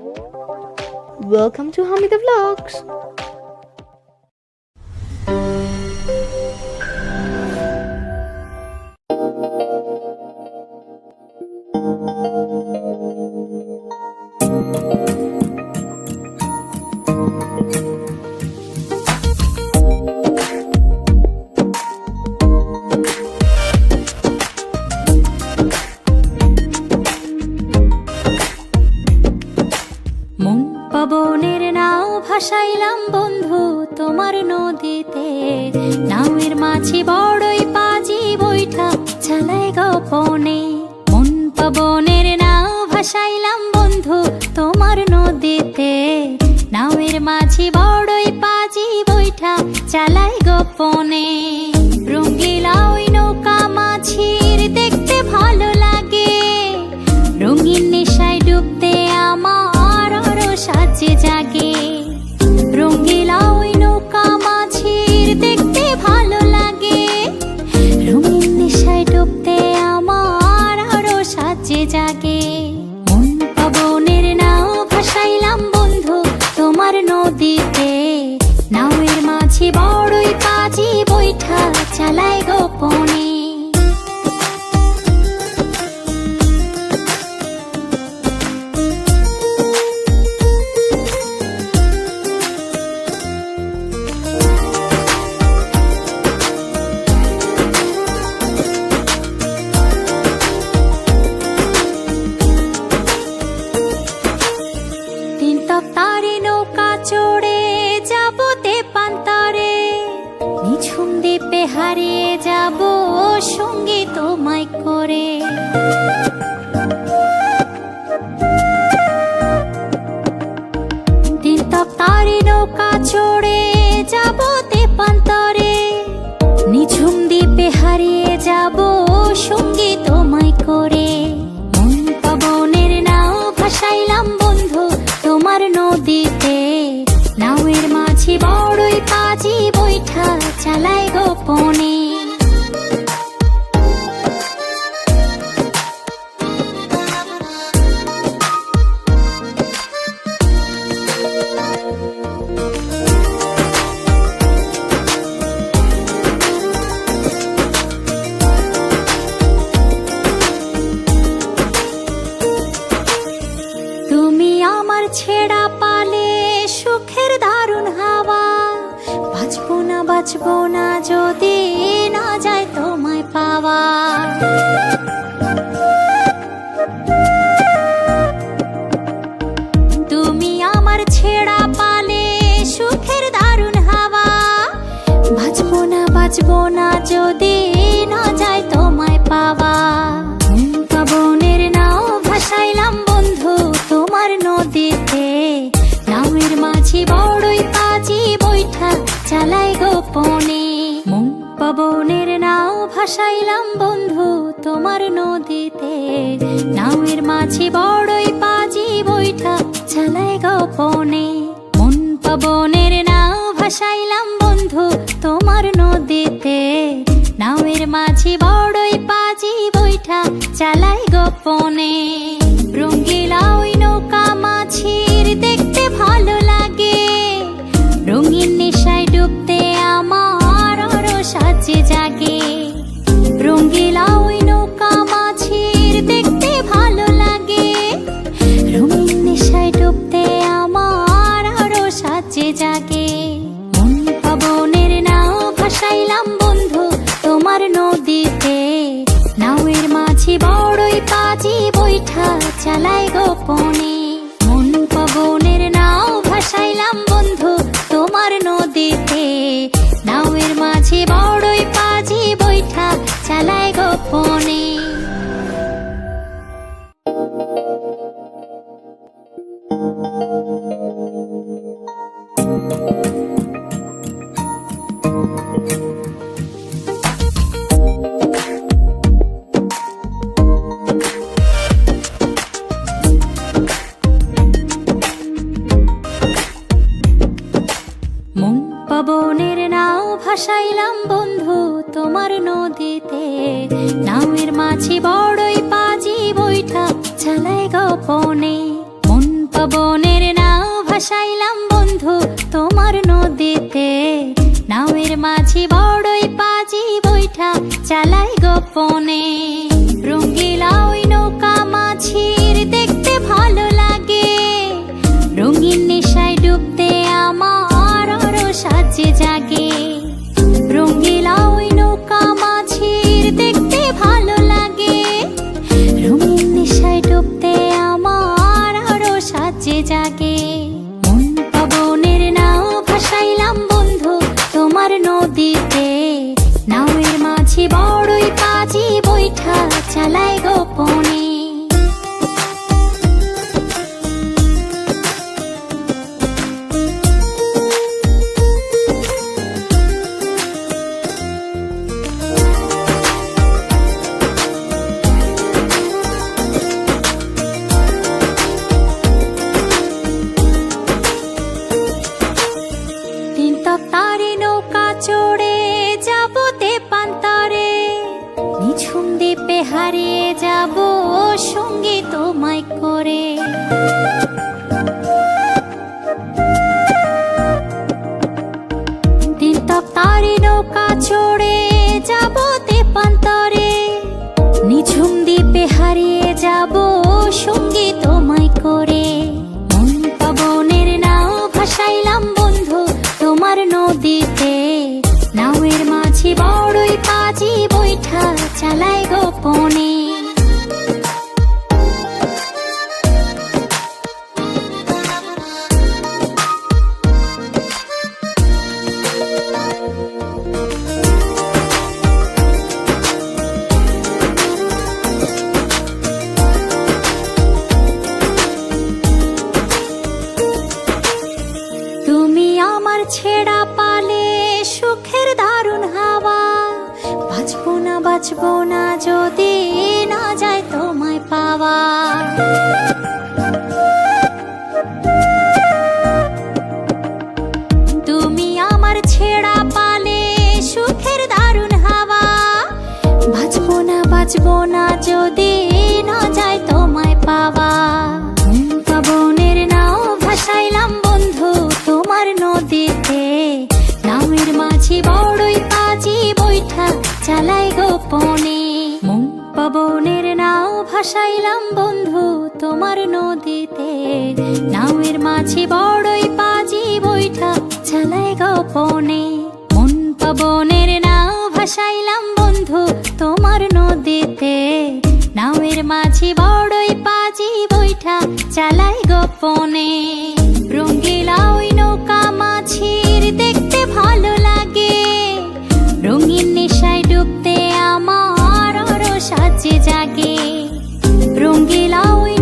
Welcome to Hamida Vlogs. ভাসাইলাম বন্ধু, তোমার নদীতে। নাওয়ের মাছি বড়ই পাজি বৈঠা, চালাই গোপনে। মন পবনের নাও ভাসাইলাম, বন্ধু, তোমার নদীতে। নাওয়ের মাছি বড়ই পাজি বৈঠা, চালাই গোপনে। সঙ্গী ছেঁড়া পালে সুখের দারুণ হাওয়া। বাঁচবো না বাঁচবো না যদি না যায় তোমায় পাওয়া। তুমি আমার ছেঁড়া পালে সুখের দারুণ হাওয়া। বাঁচবো না বাঁচবো না যদি ভাসাইলাম বন্ধু তোমার নদীতে। নামের মাঝে বড়ই পাজি বইটা চালাই গোপনে। মন পবনের নাও ভাসাইলাম বন্ধু তোমার নদীতে। নামের মাঝে বড়ই পাজি বইটা চালাই গোপনে। চালাই গোপনে। মন পবনের নাও ভাসাইলাম বন্ধু তোমার নদীতে। নাওয়ের মাঝে বড়ই পাজি বৈঠা চালাই গোপনে। নদীতে, নামের মাছি বড়ই পাজি বৈঠা চালাই গোপনে। কোন পবন পবনের নাও ভাসাইলাম বন্ধু তোমার নদীতে। নাওয়ের মাছি বড়ই পাজি বৈঠা চালাই গোপনে। amores. ছেঁড়া পালে সুখের দারুণ হাওয়া। বাঁচবো না বাঁচবো না, যদি না যায় তোমায় পাওয়া। তুমি আমার ছেঁড়া পালে সুখের দারুণ হাওয়া। বাঁচবো না বাঁচবো না, যদি ভাসাইলাম বন্ধু তোমার নদীতে। নামের মাঝি বড়ই পাজি বৈঠা চালাই গোপনে। মন পবনের নাও ভাসাইলাম বন্ধু তোমার নদীতে। নাওয়ের মাঝি বড়ই পাজি বৈঠা চালাই গোপনে। রঙ্গিলা ওই নৌকা মাছির দেখতে ভালো লাগে। রঙিন নেশায় ডুবতে আমার আরও সাজে জাগে। রঙ্গিলা ওই